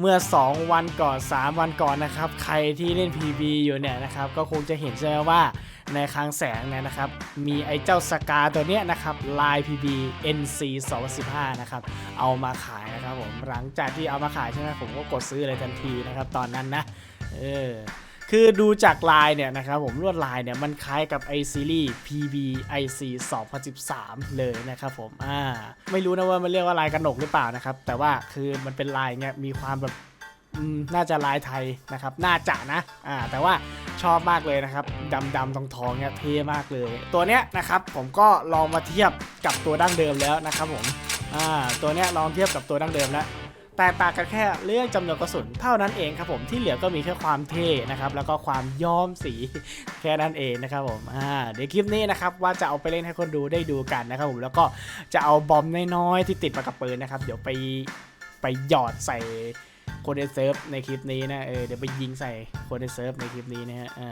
เมื่อ 2 วันก่อน 3 วันก่อนนะครับ ใครที่เล่น PB อยู่เนี่ยนะครับ ก็คงจะเห็นใช่ไหมว่าในคลังแสงเนี่ยนะครับ มีไอ้เจ้าสกาตัวเนี้ยนะครับลาย PB NC 2015 นะครับ เอามาขายนะครับผม หลังจากที่เอามาขายใช่ไหมผมก็กดซื้อเลยทันทีนะครับ ตอนนั้นนะ เออ คือดูจากลายเนี่ยนะครับผมลวดลายเนี่ยมันคล้ายกับไอซีรีส์ PB IC 2013 เลยนะครับผมอ่าไม่รู้นะว่ามันเรียกว่าลายกระหนกหรือเปล่านะครับ แต่ว่าคือมันเป็นลายเงี้ยมีความแบบอืมน่าจะลายไทยนะครับ น่าจะนะอ่าแต่ว่าชอบมากเลยนะครับดำดำทองทองเนี่ยเท่มากเลย ตัวเนี้ยนะครับผมก็ลองมาเทียบกับตัวดั้งเดิมแล้วนะครับผมอ่าตัวเนี้ยลองเทียบกับตัวดั้งเดิมแล้ว แตกต่างกันแค่เรื่องจำนวนกระสุนเท่านั้นเองครับผมที่เหลือก็มีแค่ความเท่นะครับแล้วก็ความย้อมสีแค่นั้นเองนะครับผมอ่าเดี๋ยวคลิปนี้นะครับว่าจะเอาไปเล่นให้คนดูได้ดูกันนะครับผมแล้วก็จะเอาบอมน้อยๆที่ติดมากับปืนนะครับเดี๋ยวไปไปหยอดใส่คนในเซิร์ฟในคลิปนี้นะเออเดี๋ยวไปยิงใส่คนในเซิร์ฟในคลิปนี้นะฮะอ่า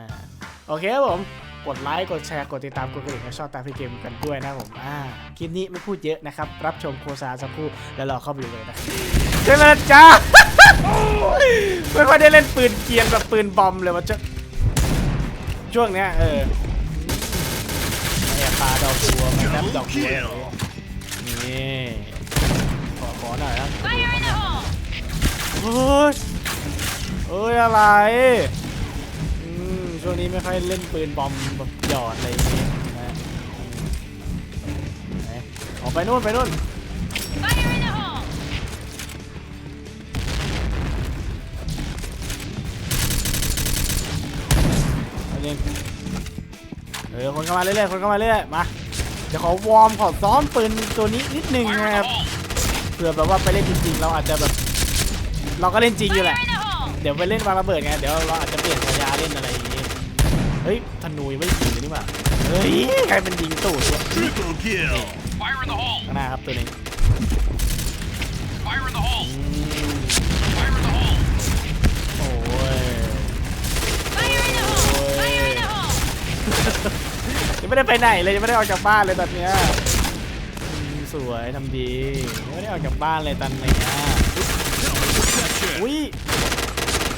โอเคครับผมกดไลค์กดแชร์กดติดตามกดกระดิ่งและชอบตามพี่เกมกันด้วยนะครับผมอ่าคลิปนี้ไม่พูดเยอะนะครับ รับชมโฆษณาสักครู่แล้วราเข้าไปดูเลยนะครับ ช่ไหมล่ะจ้าไม่ค่อยได้เล่นปืนเกียนแบบปืนบอมเลยว่าจะช่วงเนี้ยเออแอบปลาดอกบัวมาแนบดอกบัวนี่ขอขอหน่อยนะ Fire in the hole! เฮ้ยเอ้ยอะไรอืมช่วงนี้ไม่ค่อยเล่นปืนบอมแบบหยอดอะไรอย่างงี้นะออกไปนู่นไปนู่น เองเออคนเข้ามาเรื่อยๆคนเข้ามาเรื่อยๆมาเดี๋ยวขอวอร์มขอซ้อมปืนตัวนี้นิดนึงนะครับเผื่อแบบว่าไปเล่นจริงๆเราอาจจะแบบ เราก็เล่นจริงอยู่แหละ เดี๋ยวไปเล่นวางระเบิดไงเดี๋ยวเราอาจจะเปลี่ยนฉายาเล่นอะไรอย่างงี้เฮ้ยธนูไม่ยิงเลยนี่หว่าเฮ้ยใครเป็นยิงตูดวะ Triple kill. Fire in the hole! ข้างหน้าครับตัวนี้ ยังไม่ได้ไปไหนเลยยังไม่ได้ออกจากบ้านเลยตอนเนี้ยอืมสวยทำดียังไม่ได้ออกจากบ้านเลยตอนเนี้ย Protection. อุ้ย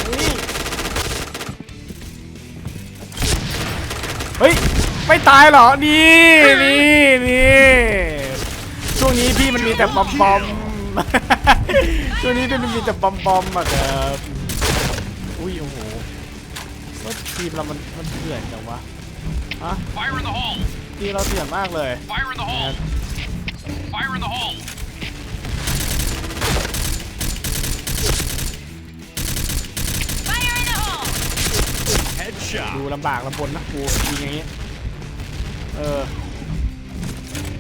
อุ้ยเฮ้ยไม่ตายเหรอนี่นี่นี่ช่วงนี้พี่มันมีแต่บอมบอมช่วงนี้พี่มันมีแต่บอมบอมอะครับอุ้ยโอ้โหว่าทีมเรามันมันเถื่อนจังวะ ฮะ Fire in the hole! ทีมเราเถื่อนมากเลย Fire in the hole! Fire in the hole! Fire in the hole! Headshot. ดูลำบากลำบนนะกูยิงอย่างงี้ เออ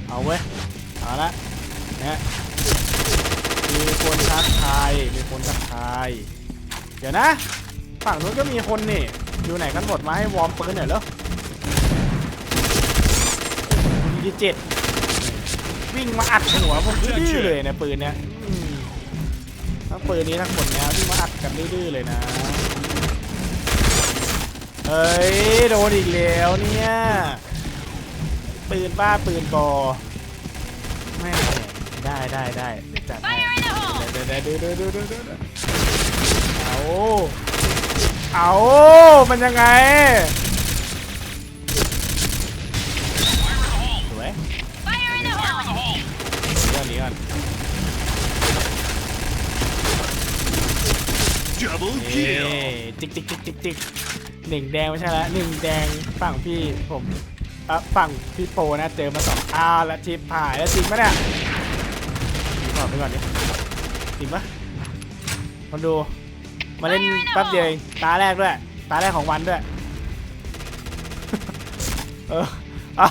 เอาเว้ย เอาละเนี่ยมีคนทักทาย มีคนทักทาย เดี๋ยวนะ ฝั่งนู้นก็มีคนนี่ อยู่ไหนกันหมดมาให้วอร์มปืนหน่อยแล้ว ยี่เจ็ดวิ่งมาอัดหัวผมดื้อๆเลยเนี่ยปืนเนี่ยอืมทั้งปืนนี้ทั้งหมดเนี้ยวิ่งมาอัดกันดื้อๆเลยนะเฮ้ยโดนอีกแล้วเนี่ยปืนบ้าปืนบอแม่ได้ได้ได้เดี๋ยวจัดให้ Fire in the hole! เดี๋ยวเดี๋ยวเดี๋ยวเดี๋ยวเดี๋ยวเดี๋ยวเดี๋ยวเอาเอามันยังไง Double เอ้ kill. จิกจิกจิกจิกจิกหนึ่งแดงไม่ใช่ละหนึ่งแดงฝั่งพี่ผมอะฝั่งพี่โปนะเจอมาสองอ้าวแล้วชิปหายแล้วจริงปะเนี่ยขอไปก่อนดิจริงปะมาดู มาเล่นแป๊บเดียวเองตาแรกด้วย ตาแรกของวันด้วย เอออะ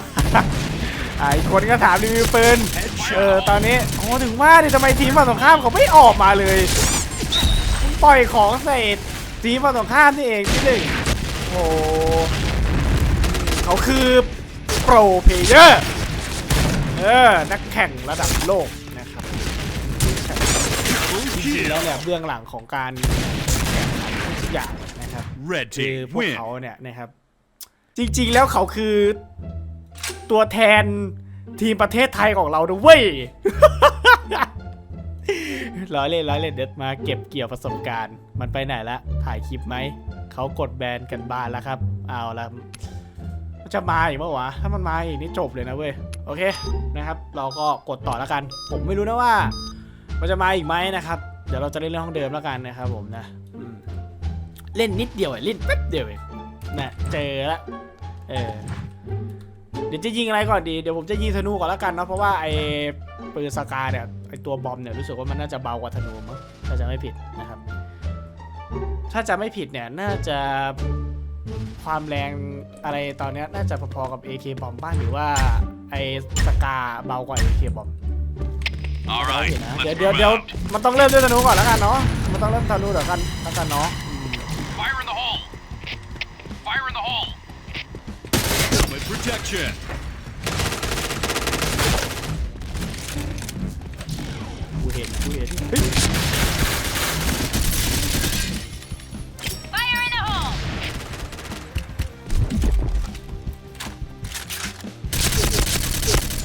อะอีกคนก็ถามรีวิวปืน เออ ตอนนี้โอ้ถึงว่าดิทำไมทีมฝั่งตรงข้ามเขาไม่ออกมาเลย ปล่อยของใส่ทีมฝั่งตรงข้ามนี่เองที่หนึ่งโอ้เขาคือโปรเพลเยอร์ เออ นักแข่งระดับโลกนะครับ Double จริงๆแล้ว kill. เนี่ยเบื้องหลังของการแข่งขันทุกอย่างนะครับ Red คือ team พวก win. เขาเนี่ยนะครับ จริงๆแล้วเขาคือ ตัวแทนทีมประเทศไทยของเราด้วย ร้อยเล่นร้อยเล่นเด็ดมาเก็บเกี่ยวประสบการณ์ มันไปไหนละ ถ่ายคลิปไหม เขากดแบนกันบานแล้วครับ เอาละจะมาอีกเมื่อวะ ถ้ามันมาอีกนี่จบเลยนะเว้ย โอเคนะครับ เราก็กดต่อแล้วกัน ผมไม่รู้นะว่า มันจะมาอีกไหมนะครับ เดี๋ยวเราจะเล่นเรื่องห้องเดิมแล้วกันนะครับ ผมนะเล่นนิดเดียวเองเล่นแป๊บเดียวเองนะเจอละเออ เดี๋ยวจะยิงอะไรก่อนดี เดี๋ยวผมจะยิงธนูก่อนแล้วกันเนาะ เพราะว่าไอ้ปืนสกาเนี่ย ไอ้ตัวบอมเนี่ยรู้สึกว่ามันน่าจะเบากว่าธนูมั้ง ถ้าจะไม่ผิดนะครับ ถ้าจะไม่ผิดเนี่ยน่าจะความแรงอะไรตอนเนี้ยน่าจะพอๆกับ AK บอมบ้างหรือว่าไอ้สกาเบากว่า AK บอม All right, เดี๋ยว let's เดี๋ยว move เดี๋ยว out. มันต้องเริ่มด้วยธนูก่อนแล้วกันเนาะ มันต้องเริ่มธนูเดี๋ยวกันแล้วกันเนาะ protection. กูเห็นกูเห็นเฮ้ย Fire in the hole!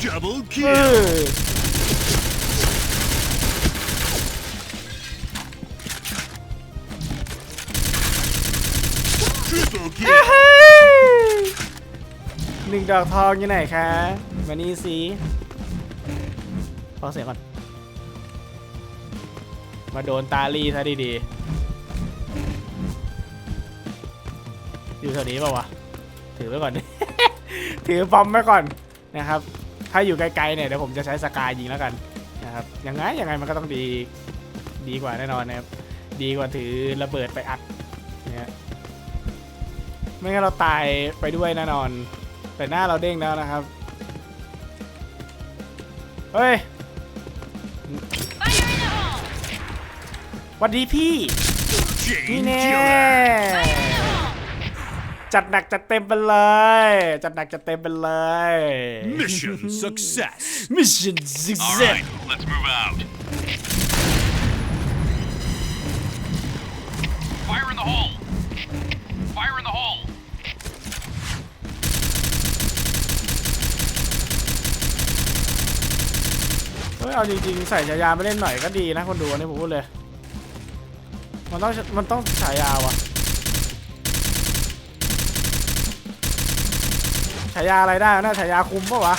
Double เอ kill. อ Triple เอ้ kill. หนึ่งดอกทองอยู่ไหนคะมานี่สิฟังเสียงก่อน มาโดนตาลีซะดีๆ อยู่แถวนี้เปล่าวะ ถือไว้ก่อน ถือบอมไว้ก่อนนะครับ ถ้าอยู่ไกลๆเนี่ยเดี๋ยวผมจะใช้สกายยิงแล้วกันนะครับยังไงยังไงมันก็ต้องดีดีกว่าแน่นอนนะครับ ดีกว่าถือระเบิดไปอัดเนี่ยไม่งั้นเราตายไปด้วยแน่นอน แต่หน้าเราเด้งแล้วนะครับ เฮ้ย Fire in the hole! หวัสดีพี่ นี่ Chain แน่ killer. Fire in the hole! จัดหนักจัดเต็มไปเลย จัดหนักจัดเต็มไปเลย Mission success. Mission All success right, let's move out. Fire in the hole. เอาจริงๆใส่ฉายามาเล่นหน่อยก็ดีนะคนดูนี่ผมพูดเลย มันต้องมันต้องฉายาว่ะฉายาอะไรได้นะฉายาคุมปะวะ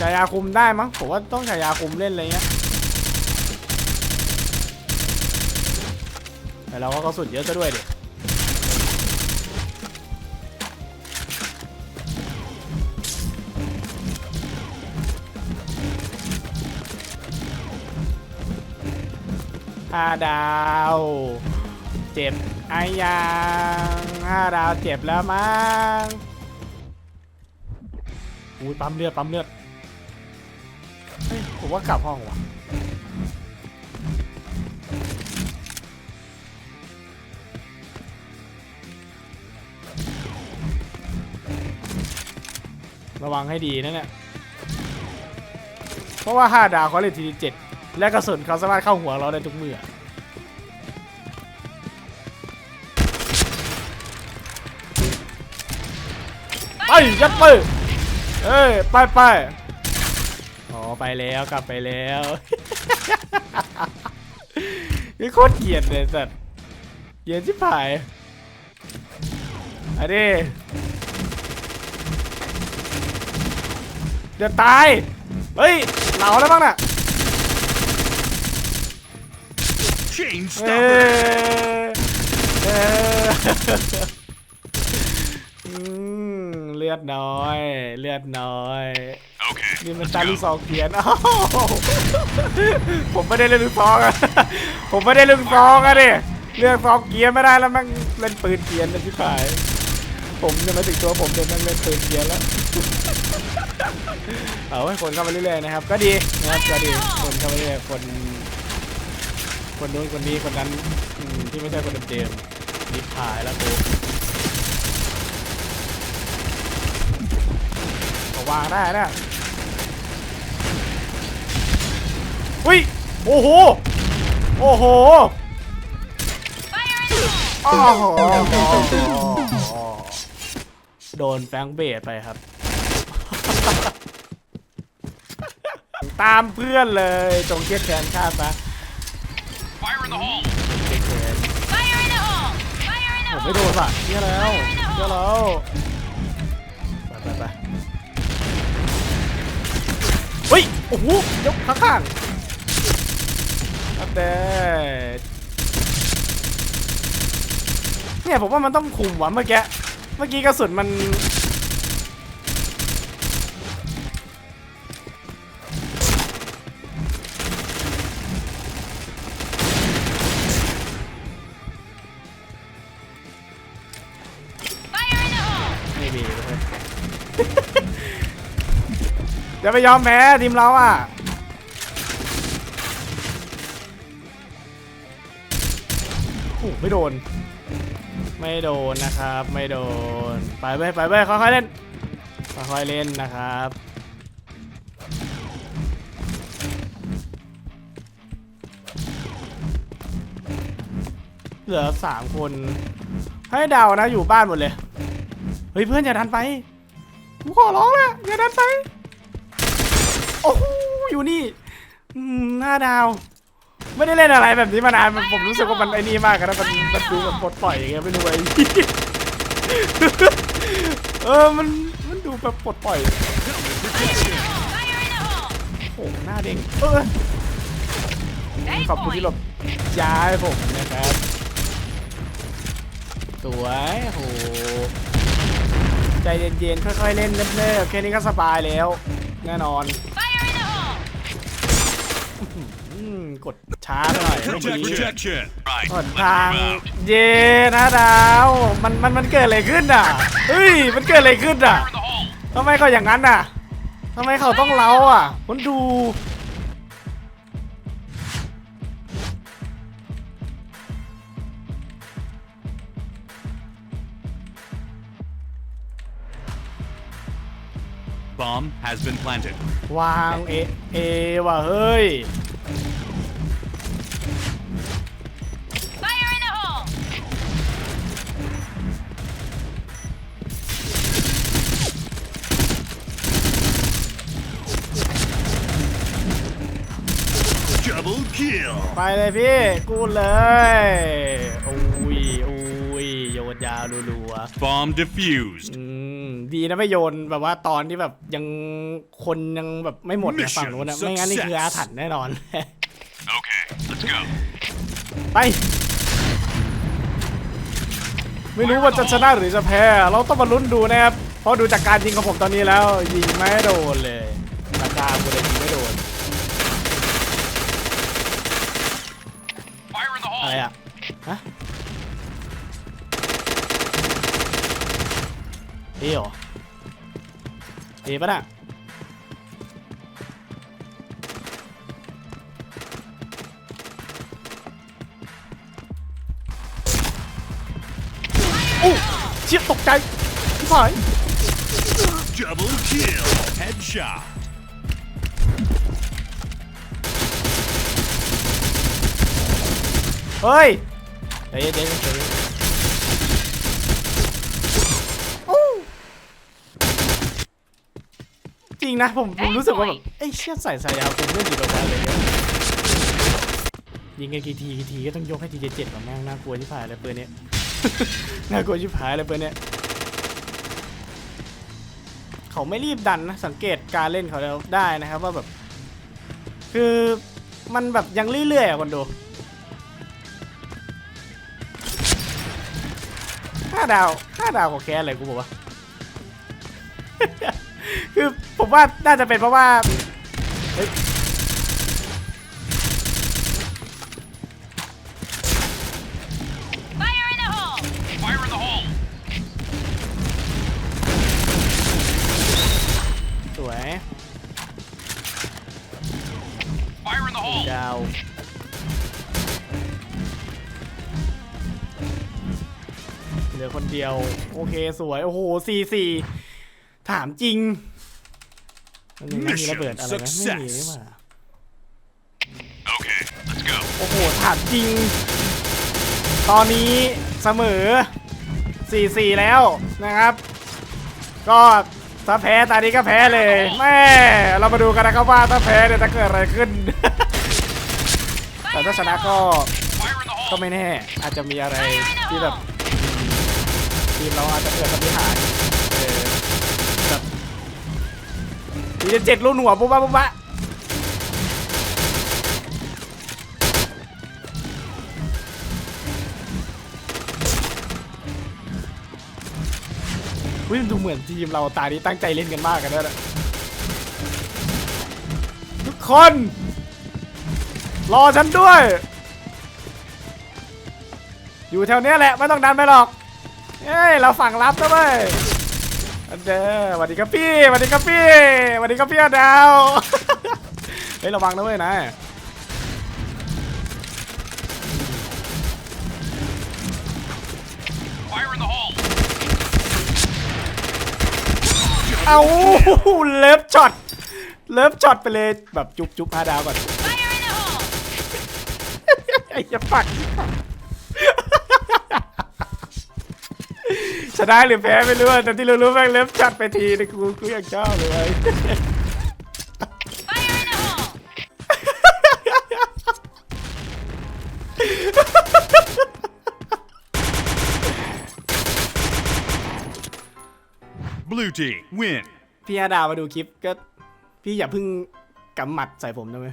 ฉายาคุมได้มั้งผมว่าต้องฉายาคุมเล่นอะไรเงี้ยแต่เราก็กระสุนเยอะซะด้วยดิ ห้าดาวเจ็บไอ้ยังห้าดาวเจ็บแล้วมั้งอุ้ยปั๊มเลือดปั๊มเลือดเฮ้ยผมว่ากลับห้องว่ะระวังให้ดีนะเนี่ย เพราะว่า 5 ดาวเขาเล่นทีเจ็ด และกระสุนเขาสามารถเข้าหัวเราได้ทุกเมื่อไปยัดไปเอ้ยไปไปอ๋อไปแล้วกลับไปแล้วนี่โคตรเกลียดเลยสัตว์เกลียดชิบหายอันนี้เดี๋ยวตาย เฮ้ย เหลาแล้วบ้างน่ะ Chain เอ stopper. อเอออืมเลือดน้อย เลือดน้อย Okay, นี่มัน let's ตาลูก go. ซองเขียนอ้าวผมไม่ได้เล่นลูกซองอะผมไม่ได้เล่นลูกซองอะดิเลือกซองเกียร์ไม่ได้แล้วมันเล่นปืนเกียร์นะพี่ขาย ผมจะมาถึงตัวผมเดินนั่งเล่นปืนเกียร์แล้ว เอาให้คนเข้ามาเรื่อยๆนะครับ ก็ดีนะครับก็ดีคนเข้ามาเรื่อยๆคน คนนู้นคนนี้คนนั้นที่ไม่ใช่คนเดิมๆนี่ขายแล้วกูระวางได้นะอุ้ยโอ้โห โอ้โหโอ้โหโดนแฟงเบดไปครับ ตามเพื่อนเลยจงเทียดแค้นข้าซะ ไม่โดนป่ะเชี่ยแล้วเชี่ยแล้วไปไปไปเฮ้ย โอ้โหยกข้างข้างๆอัปเดตเนี่ยผมว่ามันต้องคุมว่ะเมื่อกี้ เมื่อกี้กระสุนมัน จะไปยอมแพ้ทีมเราอะโอ้ไม่โดน ไม่โดนนะครับ ไม่โดน ไปไปไปไปค่อยๆเล่น ค่อยๆเล่นนะครับ เหลือสามคน ให้เดานะอยู่บ้านหมดเลย เฮ้ยเพื่อนอย่าดันไปกูขอร้องแหละอย่าดันไป อ้โหอยู่นี่หน้าดาว ไม่ได้เล่นอะไรแบบนี้มานานผมรู้สึกว่ามันไอ้นี่มากนะมันมันดูมันปลดปล่อยอย่างเงี้ยไม่รู้ไอ้เออมันมันดูแบบปลดปล่อยโอ้หน้าเด้งเออขอบคุณที่หลบย้ายผมนะครับสวยโหใจเย็นๆค่อยๆเล่นเนิบๆแค่นี้ก็สบายแล้ว แน่นอน อืมกดช้าไปหน่อยเมื่อ Protect กี้ protection. Right, กด let's ทาง move out. เย็นะดาวมันมันมันเกิดอะไรขึ้นอะเฮ้ยมันเกิดอะไรขึ้นอะ Fire in the hole! ทำไมเขาอย่างนั้นอะทำไมเขาต้องเล้าอะคนดู Bomb has been planted. วางเอเอว่ะเฮ้ย ไปเลยพี่กูดเลยอุ้ยอุ้ยโยนยาวรัวๆ Bomb defused. อืมดีนะไม่โยนแบบว่าตอนที่แบบยังคนยังแบบไม่หมดนะ Mission ฝั่งนู้นนะไม่งั้นนี่คืออาถรรพ์แน่นอน Okay, let's go. ไป ไม่รู้ว่าจะชนะหรือจะแพ้ เราต้องมาลุ้นดูนะครับ เพราะดูจากการยิงของผมตอนนี้แล้ว ยิงไม่โดนเลยตาตากูเลยยิงไม่โดน Fire in the อะไรอะฮะเอ๋เหรอเอ๋ปะน่ะโอ้เชี่ยตกใจพี่ฝ่าย Double kill. Headshot. เฮ้ยเดี๋ยวเดี๋ยวเดี๋ยวโอ้จริงนะผมผมรู้สึกว่าแบบไอ้ยเชี่ยใส่สายยาวผมไม่ดีแบบนั้นเลยเนี่ยยิงกันกี่ทีกี่ทีก็ต้องยกให้ทีเจ็ดก่อนแม่งน่ากลัวที่ผายเลยปืนเนี้ยน่ากลัวชิบหายเลยปืนเนี้ยเขาไม่รีบดันนะสังเกตการเล่นเขาแล้วได้นะครับว่าแบบ คือมันแบบยังเรื่อยๆอะคนดู ดาวห้าดาวของแคสอะไรกูบอกว่าคือผมว่าน่าจะเป็นเพราะว่า เหลือคนเดียว โอเคสวย โอ้โหสี่สี่ถามจริงอันนี้ไม่มีระเบิดอะไรนะไม่มีนี่หว่า Okay, let's go. โอ้โหถามจริง ตอนนี้เสมอ 4-4 แล้วนะครับ ก็ถ้าแพ้ตอนนี้ก็แพ้เลยแม่เรามาดูกันนะครับว่าถ้าแพ้เนี่ยจะเกิดอะไรขึ้น แต่ถ้าชนะก็ Fire in the ก็ hole! ไม่แน่ อาจจะมีอะไรที่แบบ ทีมเราอาจจะเกิดปฏิหารย์เออแบบมีเจ็ดลูกหัวปุ๊บปั๊บปุ๊บปั๊บวิ่งดูเหมือนทีมเราตานี้ตั้งใจเล่นกันมากกันด้วยนะทุกคน รอฉันด้วย อยู่แถวเนี้ยแหละ ไม่ต้องดันไปหรอก เอ้ยเราฝั่งรับนะเว้ยอันเด้อสวัสดีครับพี่สวัสดีครับพี่สวัสดีครับพี่อดาวเฮ้ยระวังนะเว้ยนาย Fire in the hole! เอาเลิฟช็อตเลิฟช็อตไปเลยแบบจุ๊บจุ๊บห้าดาวก่อน Fire in the hole! ไอ้จะปัก ชนะหรือแพ้ไม่รู้อะแต่ที่รู้ๆแม่งเลิฟช็อตไปทีนึงกูกูอยากชอบเลย Fire in the hole! Blue team win. พี่อาดาวมาดูคลิปก็ พี่อย่าเพิ่งกำหมัดใส่ผมนะเว้ย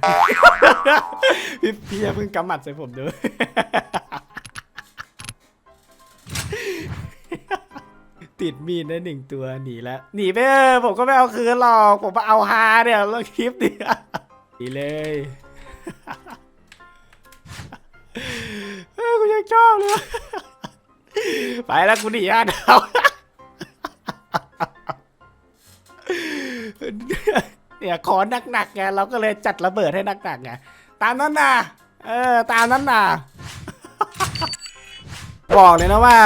พี่พี่อย่าเพิ่งกำหมัดใส่ผมด้วย ติดมีดได้หนึ่งตัวหนีแล้วหนีไปเออผมก็ไม่เอาคืนหรอกผมมาเอาฮาเนี่ยแล้วคลิปเนี่ยหนีเลยเออกูยังชอบเลยไปแล้วกูหนีอาดาวเนี่ยขอหนักๆไงเราก็เลยจัดระเบิดให้หนักๆไงตามนั้นนะเออตามนั้นนะบอกเลยนะว่า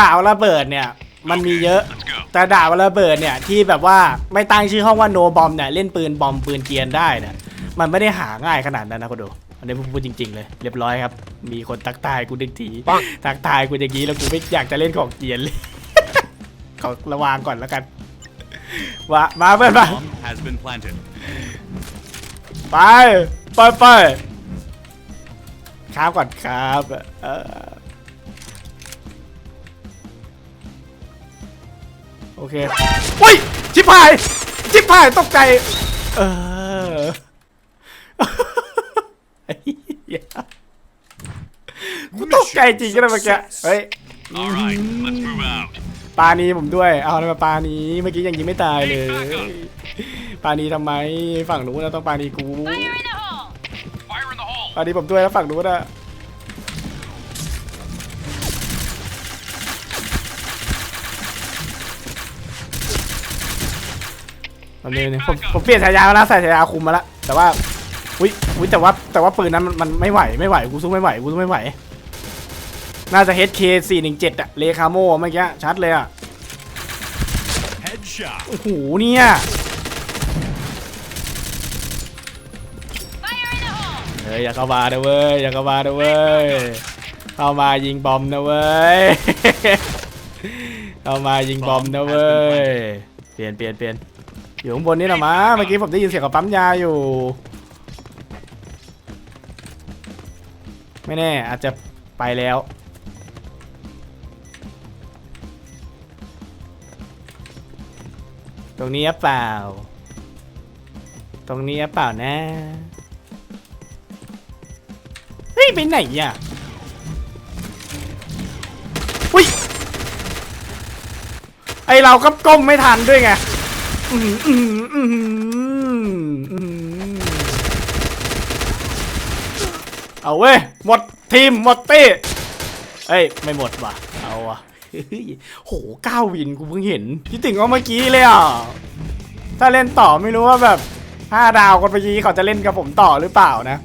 ดาวระเบิดเนี่ย มันมีเยอะ Let's go. แต่ดาวระเบิดเนี่ยที่แบบว่าไม่ตั้งชื่อห้องว่าโนบอมเนี่ยเล่นปืนบอมปืนเกรียนได้เนี่ยมันไม่ได้หาง่ายขนาดนั้นนะคุณดูอันนี้ผมพูดจริงๆเลยเรียบร้อยครับ มีคนทักทายกูดึงทีทักทายกูอย่างนี้แล้วกูไม่อยากจะเล่นของเกรียนเลยขอระวังก่อนแล้วกันว่ามาเพื่อนมา Bomb has been planted. ไปไปไปครับก่อนครับเออ โอเคอุ้ยชิบหายชิบหายตกใจ เออไอ้เหี้ยกูตกใจจริงนะเมื่อกี้เฮ้ย All right, let's move out. ปานีผมด้วย เอาอะไรมาปานีเมื่อกี้ยังยิงไม่ตายเลย ปานีทำไมฝั่งนู้นนะต้องปานีกู Fire in the hole! Fire in the hole! ปานีผมด้วยแล้วฝั่งนู้นอะ มันนี้เนี่ยผมผมเปลี่ยนฉายาแล้วนะใส่ฉายาคุมมาแล้วแต่ว่าอุ้ยอุ้ยแต่ว่าแต่ว่าปืนนั้นมันมันไม่ไหวไม่ไหวกูสู้ไม่ไหวกูสู้ไม่ไหว น่าจะ HK 417อะเลคาโมเมื่อกี้ชัดเลยอะ Headshot. โอ้โหเนี่ย Fire in the hole! เฮ้ยอย่าเข้ามานะเว้ยอย่าเข้ามานะเว้ยเข้ามายิงบอมนะเว้ยเข้ามายิงบอมนะเว้ยเปลี่ยนเปลี่ยนเปลี่ยน อยู่ข้างบนนี่แหละมะเมื่อกี้ผมได้ยินเสียงกับปั๊มยาอยู่ ไม่แน่ อาจจะไปแล้ว ตรงนี้เปล่า ตรงนี้เปล่านะ เฮ้ย ไปไหนอะอุ้ย ไอเราก็ก้มไม่ทันด้วยไง เอาเว้ย หมดทีม หมดตี้เอ้ย ไม่หมดว่ะ เอาว่ะโหเก้าวินกูเพิ่งเห็นคิดถึงเอาเมื่อกี้เลยอะ ถ้าเล่นต่อไม่รู้ว่าแบบห้าดาวคนเมื่อกี้เขาจะเล่นกับผมต่อหรือเปล่านะ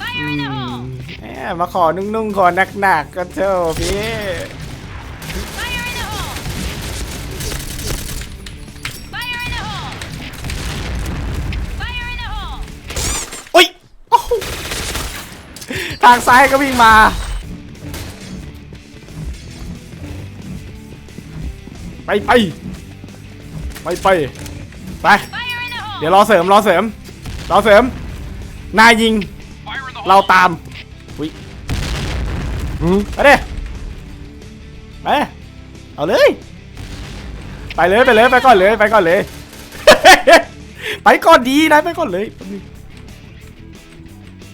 Fire in the hole! แหมมาขอนุ่งๆขอหนักๆก็เจ้าพี่างซ้ายก็วิ่งมา ไปไปไปไปไปไป Fire in the hole! เดี๋ยวรอเสริมรอเสริมรอเสริมนายยิง Fire in the เรา hole! ตามอุ้ยไปดิไปเอาเลย ไปเลยไปเลยไปก่อนเลยไปก่อนเลย ไปก่อนดีนะไปก่อนเลย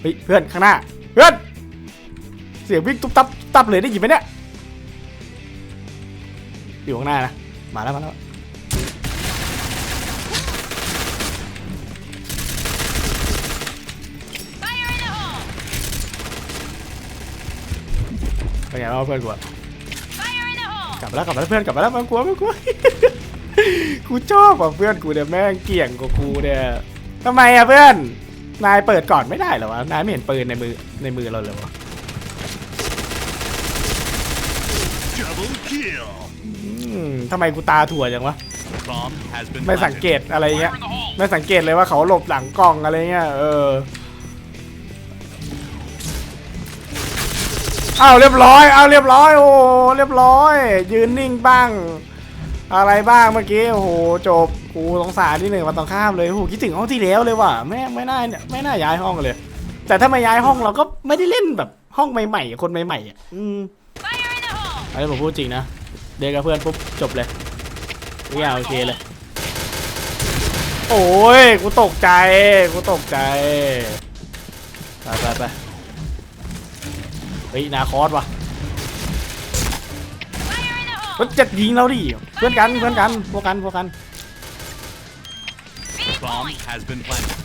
เฮ้ยเพื่อนข้างหน้า เพื่อนเสียงวิ่งตุ๊บตับตับเลยได้ยินไหมเนี่ยอยู่ข้างหน้านะมาแล้วมาแล้ว Fire in the hole! เป็นไงบ้าเพื่อนกูอะกลับมาแล้วกลับมาแล้วเพื่อนกลับมาแล้วมันกลัวมันกลัวกูชอบอะเพื่อนกูเนี่ยแม่งเกี่ยงกว่ากูเนี่ยทำไมอะเพื่อน นายเปิดก่อนไม่ได้เหรอวะ นายไม่เห็นปืนในมือในมือเราเลยวะ Double kill. อืมทำไมกูตาถั่วจังวะ Bomb has been ไม่สังเก planted. ตอะไรเงี้ย Fire in the hole! ไม่สังเกตเลยว่าเขาหลบหลังกล้องอะไรเงี้ย เออ เอาเรียบร้อย เอาเรียบร้อย โอ้เรียบร้อย ยืนนิ่งบ้าง อะไรบ้างเมื่อกี้โอ้โหจบกูสงสารที่หนึ่งมาตรงข้ามเลยโอ้โหคิดถึงห้องที่แล้วเลยว่ะไม่ไม่น่าเนี่ยไม่น่าย้ายห้องเลย แต่ถ้ามาย้ายห้องเราก็ไม่ได้เล่นแบบห้องใหม่ๆคนใหม่ๆอะอืม Fire in the hole! อันนี้ผมพูดจริงนะเด็กกับเพื่อนปุ๊บจบเลยทุกอย่างโอเคเลย โอ้ยกูตกใจกูตกใจไปไปไปเฮ้ยนาคอสว่ะ Fire in the ร hole! ถจะยิงเราดิเพื่อนกันเพื่อนกันพวกกันพวกกัน Speed Bomb point! has been planted.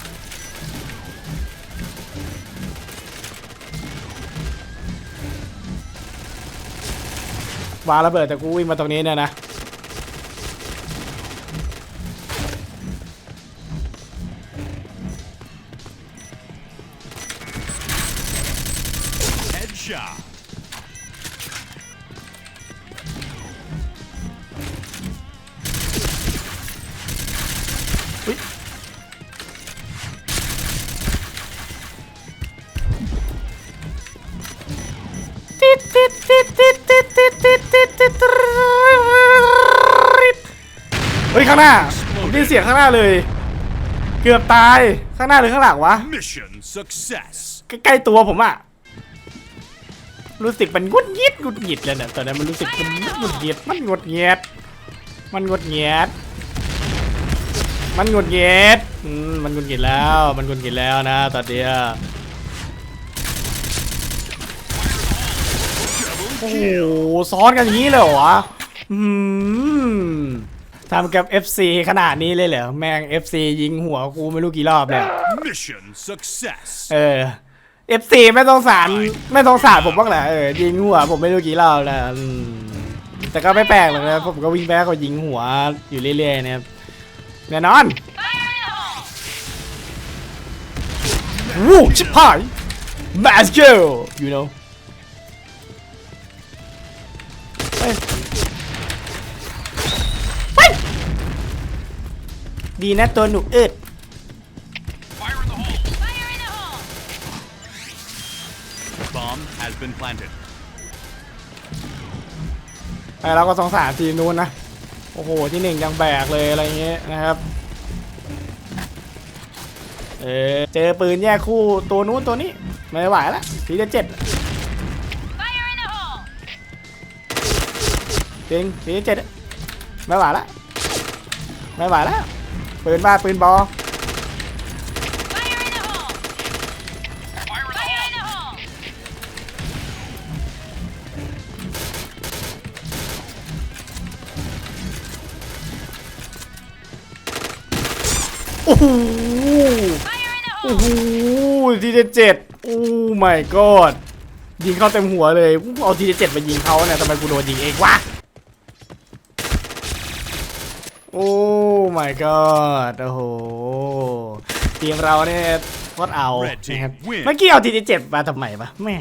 วางระเบิดแต่กูวิ่งมาตรงนี้เนี่ยนะางหน้าผมได้ยินเสียงข้างหน้าเลย เกือบตายข้างหน้าหรือข้างหลังวะ Mission success. ใกล้ๆตัวผมอะรู้สึกมันงุดงิดงุดหงิดเลยเนี่ยตอนนั้นมันรู้สึกมันงุดหงิดมันงุดเงียด มันงุดเงียด มันงุดเงียดอืมมันงุดหงิดแล้ว มันงุดหงิดแล้วนะตอนเนี้ยโอ้โหซ้อนกันอย่างนี้เลยเหรอวะอืม ทำกับ FC ขนาดนี้เลยเหรอ แม่ง FC ยิงหัวกูไม่รู้กี่รอบแล้ว Mission success. เออ FC ไม่ต้องสารไม่ต้องสารผมบ้างแหละเออยิงหัวผมไม่รู้กี่รอบแล้วอืมแต่ก็ไม่แปลกหรอกนะผมก็วิ่งแป๊กก็ยิงหัวอยู่เรื่อยๆนะครับแน่นอน Fire in the hole! วู้ชิบหาย Let's go you know เฮ้ย ดีนะตัวหนูอึด Fire in the hole! Fire in the hole! Bomb has been planted. ไอเราก็สงสารทีมนู้นนะ โอ้โห ที่หนึ่งยังแบกเลยอะไรเงี้ยนะครับ เออเจอปืนแยกคู่ตัวนู้นตัวนี้ ไม่ไหวละทีจะเจ็ด Fire in the hole! จริงทีจะเจ็ดไม่ไหวละไม่ไหวละ ปืนบ้าปืนบอโอ้โหโอ้โหทีจะเจ็ดโอ้ my god ยิงเข้าเต็มหัวเลยเอาทีจะเจ็ดมายิงเขาเนี่ยทำไมกูโดนยิงเองวะโอ้ my god โอ้โห ทีมเราเนี่ยโคตรเอา Red team นะครับ win เมื่อกี้เอาทีเจ็ดมาทำไมปะแม่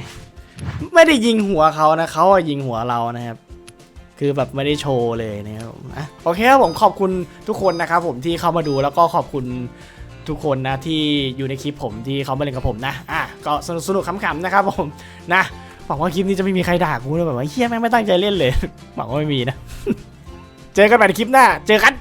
ไม่ได้ยิงหัวเขานะเขาอะยิงหัวเรานะครับ คือแบบไม่ได้โชว์เลยนะครับอะโอเคครับผมขอบคุณทุกคนนะครับผมที่เข้ามาดูแล้วก็ขอบคุณทุกคนนะที่อยู่ในคลิปผมที่เขามาเล่นกับผมนะ อะก็สนุกสนุกขำๆนะครับผมนะหวังว่าคลิปนี้จะไม่มีใครด่ากูเลยแบบว่าเฮียแม่งไม่ตั้งใจเล่นเลยหวังว่าไม่มีนะ เจอกันใหม่ในคลิปหน้า เจอกัน